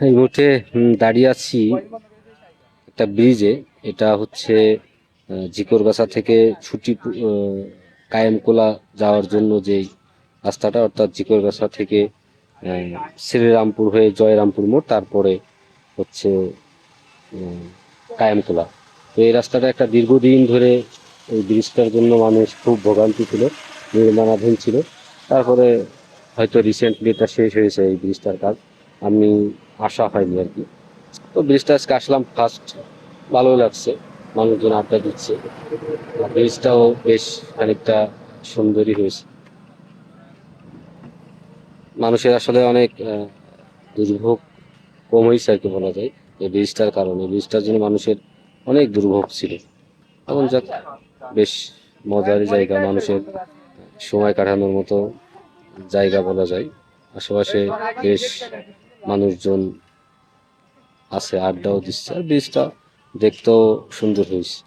এই মুহূর্তে দাঁড়িয়ে আছি একটা ব্রিজে। এটা হচ্ছে জিকরগাছা থেকে ছুটি কায়েমকোলা যাওয়ার জন্য যেই রাস্তাটা, অর্থাৎ জিকরগাছা থেকে শ্রীরামপুর হয়ে জয়রামপুর মোড়, তারপরে হচ্ছে কায়েমকোলা। তো এই রাস্তাটা একটা দীর্ঘদিন ধরে এই ব্রিজটার জন্য মানুষ খুব ভোগান্তি ছিল, নির্মাণাধীন ছিল। তারপরে হয়তো রিসেন্টলি এটা শেষ হয়েছে এই ব্রিজটার কাজ। আমি আসা হয়নি আর কি। তো ব্রিজটা আজকে আসলাম ফার্স্ট ভালো লাগছে, মানুষজন আড্ডা দিচ্ছে। ব্রিজটাও বেশ খানিকটা সুন্দরই হয়েছে। মানুষের আসলে অনেক দুর্ভোগ কম হয়েছে আর কি বলা যায়, এই ব্রিজটার কারণে। ব্রিজটার জন্য মানুষের অনেক দুর্ভোগ ছিল। এখন যাক, বেশ মজার জায়গা, মানুষের সময় কাটানোর মতো জায়গা বলা যায়। আশেপাশে বেশ মানুষজন আছে আড্ডাও দিচ্ছে। আর ব্রিজটা দেখতেও সুন্দর হয়েছে।